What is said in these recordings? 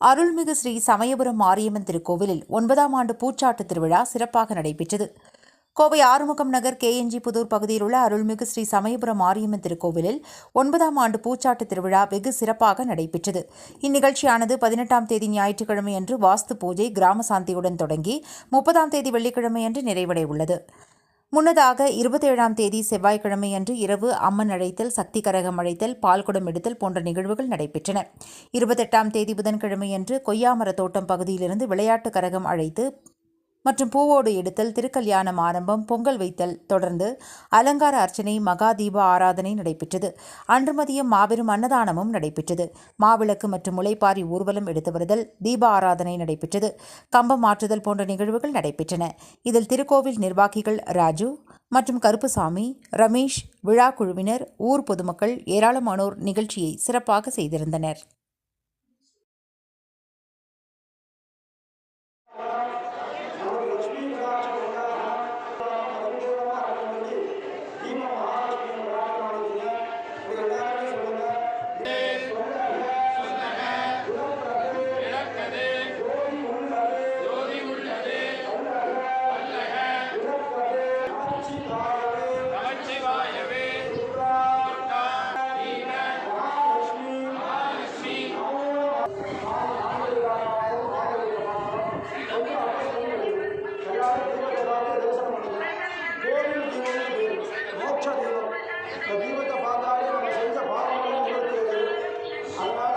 அருள்மிகு ஸ்ரீ சமயபுரம் மாரியம்மன் திருக்கோவிலில் ஒன்பதாம் ஆண்டு பூச்சாட்டு திருவிழா சிறப்பாக நடைபெற்றது. கோவை ஆறுமுகம் நகர் கேஎன்ஜி புதூர் பகுதியில் உள்ள அருள்மிகு ஸ்ரீ சமயபுரம் மாரியம்மன் திருக்கோவிலில் ஒன்பதாம் ஆண்டு பூச்சாட்டு திருவிழா வெகு சிறப்பாக நடைபெற்றது. இந்நிகழ்ச்சியானது பதினெட்டாம் தேதி ஞாயிற்றுக்கிழமை அன்று வாஸ்து பூஜை கிராம சாந்தியுடன் தொடங்கி முப்பதாம் தேதி வெள்ளிக்கிழமை அன்று நிறைவடைய உள்ளது முன்னதாக இருபத்தேழாம் தேதி செவ்வாய்க்கிழமை அன்று இரவு அம்மன் அழைத்தல் சக்தி கரகம் அழைத்தல் பால்குடம் எடுத்தல் போன்ற நிகழ்வுகள் நடைபெற்றன. இருபத்தெட்டாம் தேதி புதன்கிழமை அன்று கொய்யாமர தோட்டம் பகுதியிலிருந்து விளையாட்டு கரகம் அழைத்து மற்றும் பூவோடு எடுத்தல் திருக்கல்யாணம் ஆரம்பம் பொங்கல் வைத்தல். தொடர்ந்து அலங்கார அர்ச்சனை மகா தீப ஆராதனை நடைபெற்றது. அன்று மதியம் மாபெரும் அன்னதானமும் நடைபெற்றது. மாவிளக்கு மற்றும் முளைப்பாரி ஊர்வலம் எடுத்து வருதல் தீப ஆராதனை நடைபெற்றது. கம்பம் மாற்றுதல் போன்ற நிகழ்வுகள் நடைபெற்றன. இதில் திருக்கோவில் நிர்வாகிகள் ராஜு மற்றும் கருப்புசாமி ரமேஷ் விழா குழுவினர் ஊர் பொதுமக்கள் ஏராளமானோர் நிகழ்ச்சியை சிறப்பாக செய்திருந்தனர். இந்த தீபத்தை பார்த்தாலே நம்ம செஞ்ச பாவங்களும் நிவர்த்தி அதனால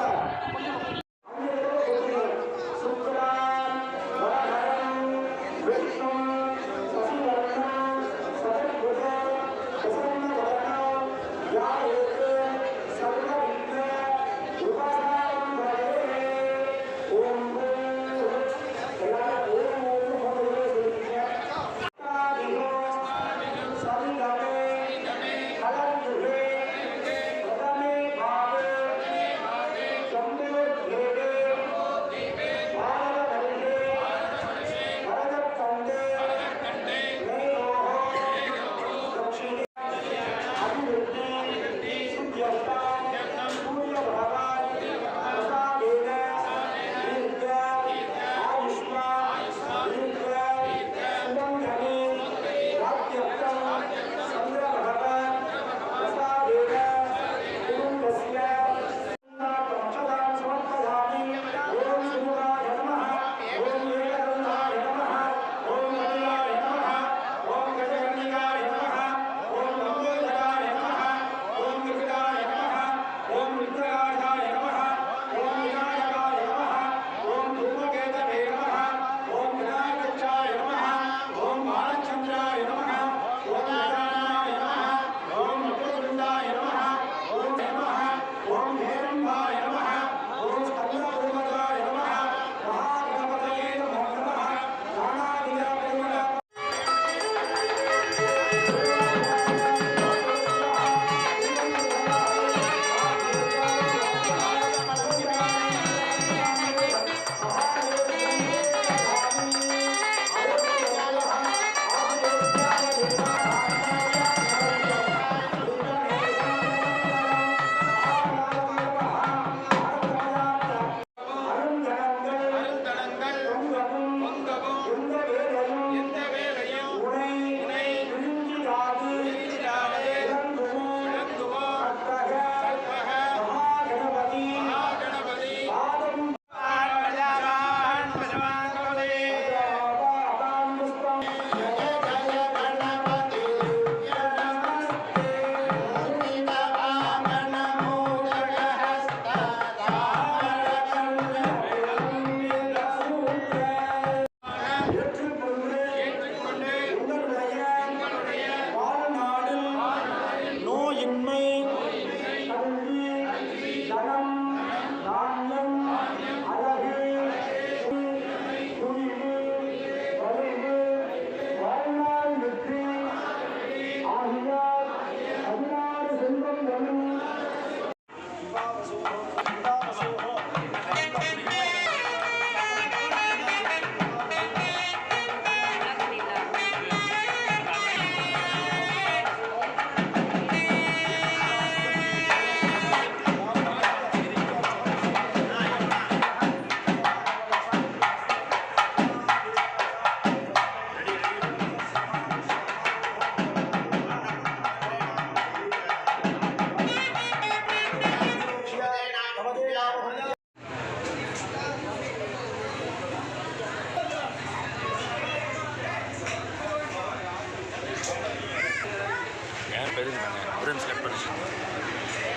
இருங்கிறாங்க ஒரு நிமிஷம் கட் பண்ணு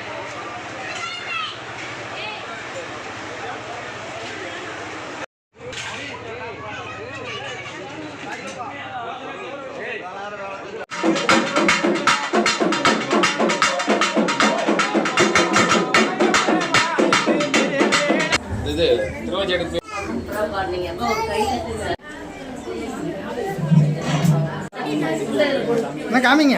இது ரோஜ் எடுத்து காமிங்க?